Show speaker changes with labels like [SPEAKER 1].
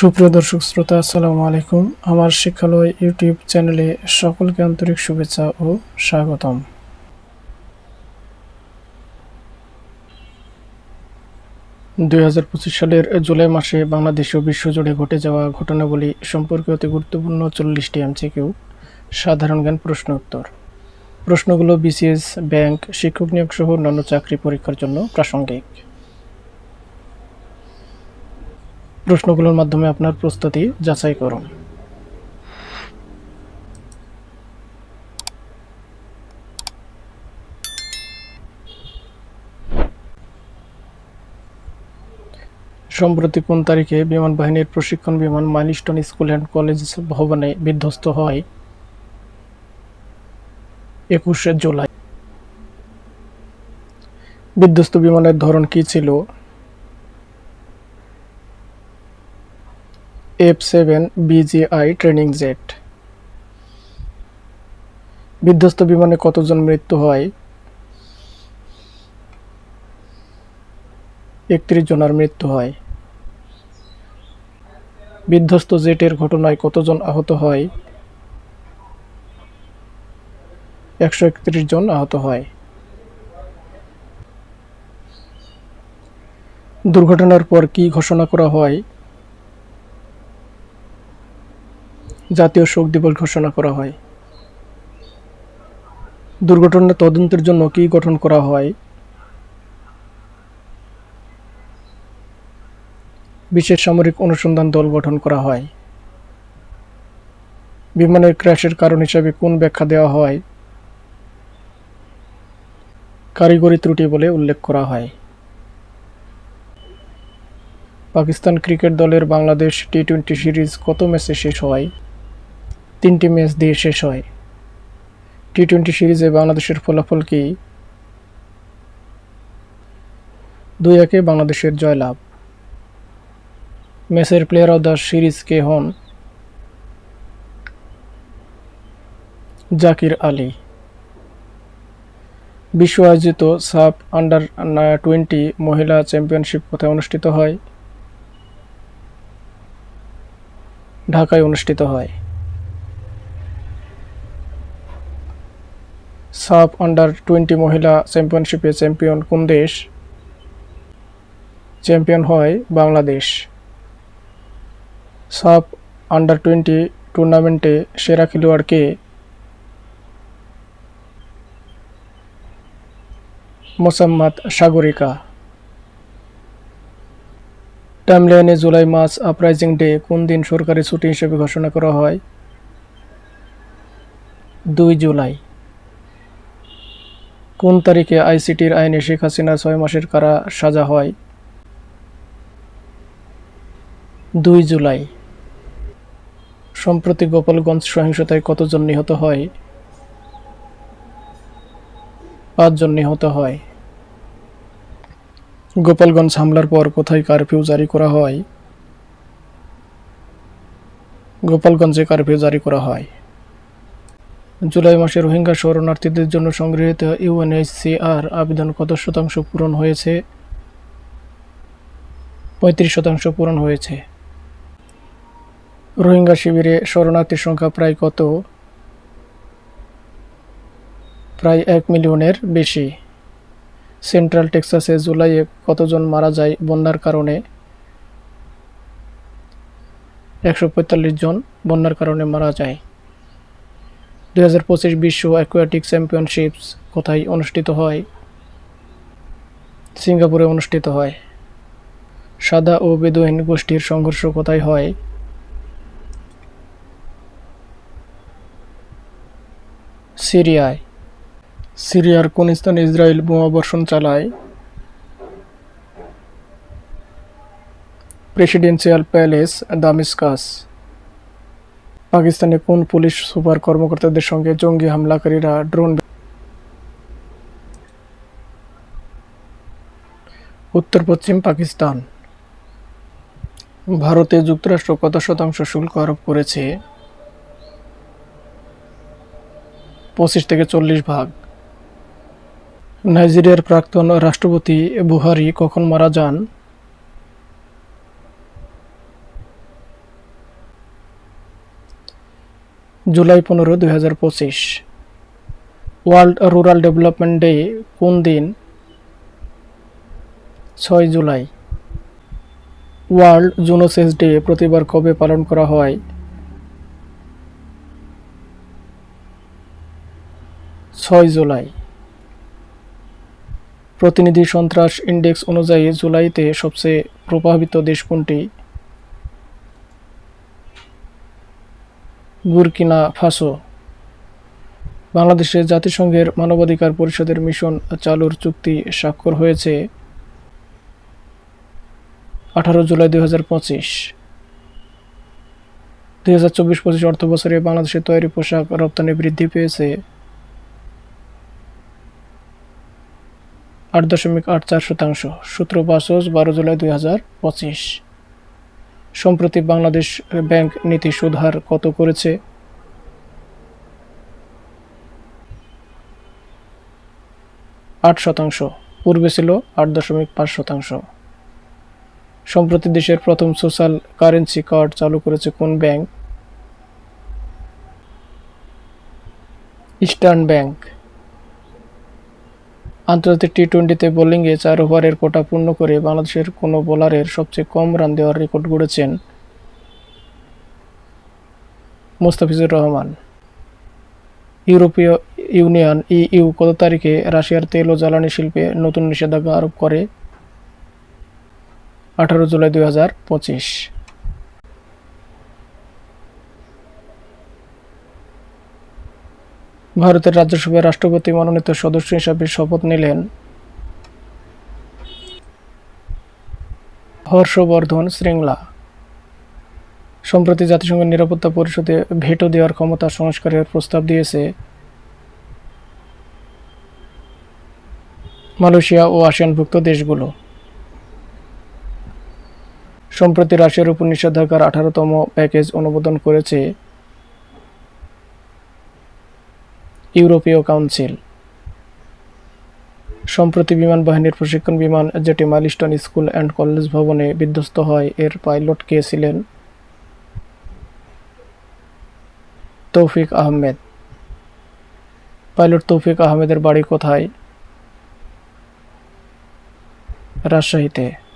[SPEAKER 1] সুপ্রিয় দর্শক শ্রোতা, আসসালামু আলাইকুম। আমার শিক্ষালয় ইউটিউব চ্যানেলে সকলকে আন্তরিক শুভেচ্ছা ও স্বাগতম। দুই হাজার পঁচিশ সালের জুলাই মাসে বাংলাদেশ ও বিশ্বজুড়ে ঘটে যাওয়া ঘটনাবলী সম্পর্কে অতি গুরুত্বপূর্ণ চল্লিশটি এমসিকিউ, সাধারণ জ্ঞান প্রশ্ন উত্তর। প্রশ্নগুলো বিসিএস, ব্যাংক, শিক্ষক নিয়োগ সহ অন্যান্য চাকরি পরীক্ষার জন্য প্রাসঙ্গিক। প্রশ্নগুলোর মাধ্যমে আপনার প্রস্তুতি যাচাই করুন। সম্প্রতি কোন তারিখে বিমান বাহিনীর প্রশিক্ষণ বিমান মাইলস্টোন স্কুল অ্যান্ড কলেজ ভবনে বিধ্বস্ত হয়? একুশে জুলাই। বিধ্বস্ত বিমানের ধরন কী ছিল? F seven BGI training jet বিধ্বস্ত বিমানে কতজন মৃত্যু হয়? একত্রিশ জনের মৃত্যু হয়। বিধ্বস্ত জেটের ঘটনায় কতজন আহত হয়? একশো একত্রিশ জন আহত হয়। দুর্ঘটনার পর কি ঘোষণা করা হয়? জাতীয় শোক দিবস ঘোষণা করা হয়। দুর্ঘটনা তদন্তের জন্য কি গঠন করা হয়? বিশেষ সামরিক অনুসন্ধান দল গঠন করা হয়। বিমানের ক্র্যাশের কারণ হিসাবে কোন ব্যাখ্যা দেওয়া হয়? কারিগরি ত্রুটি বলে উল্লেখ করা হয়। পাকিস্তান ক্রিকেট দলের বাংলাদেশ টি টোয়েন্টি সিরিজ কত ম্যাচে শেষ হয়? তিনটি ম্যাচ দিয়ে শেষ হয়। টি টোয়েন্টি সিরিজে বাংলাদেশের ফলাফল কি? দুই একে বাংলাদেশের জয়লাভ। ম্যাচের প্লেয়ার অব দ্য সিরিজ কে হন জাকির আলী। বিশ্ব আয়োজিত সাব আন্ডার টোয়েন্টি মহিলা চ্যাম্পিয়নশিপ কোথায় অনুষ্ঠিত হয়। ঢাকায় অনুষ্ঠিত হয়। সাব আন্ডার টোয়েন্টি মহিলা চ্যাম্পিয়নশিপে চ্যাম্পিয়ন কোন দেশ? চ্যাম্পিয়ন হয় বাংলাদেশ। সাব আন্ডার টোয়েন্টি টুর্নামেন্টে সেরা খেলোয়াড় কে? মোসাম্মদ সাগরিকা। টাইমলাইনে জুলাই মাস আপরাইজিং ডে কোন দিন সরকারি ছুটি হিসেবে ঘোষণা করা হয়? দুই জুলাই। কোন তারিখে আইসিটির আইনে শেখ হাসিনা ছয় মাসের কারা সাজা হয়? দুই জুলাই। সম্প্রতি গোপালগঞ্জ সহিংসতায় কতজন নিহত হয়? পাঁচজন নিহত হয়। গোপালগঞ্জ হামলার পর কোথায় কারফিউ জারি করা হয়? গোপালগঞ্জে কারফিউ জারি করা হয়। জুলাই মাসে রোহিঙ্গা শরণার্থীদের জন্য সংগৃহীত ইউএনএইচসিআর আবেদন কত শতাংশ পূরণ হয়েছে? পঁয়ত্রিশ শতাংশ পূরণ হয়েছে। রোহিঙ্গা শিবিরে শরণার্থীর সংখ্যা প্রায় কত? প্রায় এক মিলিয়নের বেশি। সেন্ট্রাল টেক্সাসে জুলাইয়ে কতজন মারা যায় বন্যার কারণে? একশো পঁয়তাল্লিশ জন বন্যার কারণে মারা যায়। দুই হাজার পঁচিশ বিশ্ব অ্যাকুয়াটিক চ্যাম্পিয়নশিপস কোথায় অনুষ্ঠিত হয়? সিঙ্গাপুরে অনুষ্ঠিত হয়। সাদা ও বেদুইন গোষ্ঠীর সংঘর্ষ কোথায় হয়? সিরিয়ায়। সিরিয়ার কোন স্থানে ইসরায়েল বোমাবর্ষণ চালায়? Presidential palace Damascus. পাকিস্তানে কোন পুলিশ সুপার কর্মকর্তাদের সঙ্গে জঙ্গি হামলাকারীরা ড্রোন উত্তর পশ্চিম পাকিস্তান। ভারতে যুক্তরাষ্ট্র কত শতাংশ শুল্ক আরোপ করেছে? পঁচিশ থেকে চল্লিশ ভাগ। নাইজেরিয়ার প্রাক্তন রাষ্ট্রপতি বুহারি কখন মারা যান? জুলাই পনেরো দুই ওয়ার্ল্ড রুরাল ডেভেলপমেন্ট ডে কোন দিন? ছয় জুলাই। ওয়ার্ল্ড জুনোসেস ডে প্রতিবার কবে পালন করা হয়? ছয় জুলাই। প্রতিনিধি সন্ত্রাস ইন্ডেক্স অনুযায়ী জুলাইতে সবচেয়ে প্রভাবিত দেশ কোনটি? Burkina Faso. বাংলাদেশে জাতিসংঘের মানবাধিকার পরিষদের মিশন চালুর চুক্তি স্বাক্ষর হয়েছে আঠারো জুলাই দুই হাজার পঁচিশ। দুই হাজার চব্বিশ পঁচিশ অর্থ বছরে বাংলাদেশের তৈরি পোশাক রপ্তানি বৃদ্ধি পেয়েছে আট দশমিক আট চার শতাংশ। সূত্র বাসস বারো জুলাই দুই হাজার পঁচিশ। সম্প্রতি বাংলাদেশ ব্যাংক নীতি সুদ হার কত করেছে? আট শতাংশ, পূর্বে ছিল আট দশমিক পাঁচ শতাংশ। সম্প্রতি দেশের প্রথম সোশ্যাল কারেন্সি কার্ড চালু করেছে কোন ব্যাংক? Eastern bank. আন্তর্জাতিক টি টোয়েন্টিতে বোলিংয়ে চার ওভারের কোটা পূর্ণ করে বাংলাদেশের কোনো বোলারের সবচেয়ে কম রান দেওয়ার রেকর্ড গড়েছেন মোস্তাফিজুর রহমান। ইউরোপীয় ইউনিয়ন ইইউ কত তারিখে রাশিয়ার তেল ও জ্বালানি শিল্পে নতুন নিষেধাজ্ঞা আরোপ করে? আঠারো জুলাই দুই হাজার পঁচিশ। ভারতের রাজ্যসভায় রাষ্ট্রপতি মনোনীত সদস্য হিসাবে শপথ নিলেন। হর্ষবর্ধন শ্রীংলা। সম্প্রতি জাতিসংঘের নিরাপত্তা পরিষদে ভেটো দেওয়ার ক্ষমতা সংস্কারের প্রস্তাব দিয়েছে। মালয়েশিয়া ও আসিয়ানভুক্ত দেশগুলো। সম্প্রতি রাশিয়ার উপর নিষেধাজ্ঞার আঠারোতম প্যাকেজ অনুমোদন করেছে। ইউরোপীয় কাউন্সিল। সম্প্রতি বিমান বাহিনীর প্রশিক্ষণ বিমান যেটি মাইলস্টোন স্কুল অ্যান্ড কলেজ ভবনে বিধ্বস্ত হয়, এর পাইলট কে ছিলেন? তৌফিক আহমেদ। পাইলট তৌফিক আহমেদের বাড়ি কোথায়? রাজশাহীতে।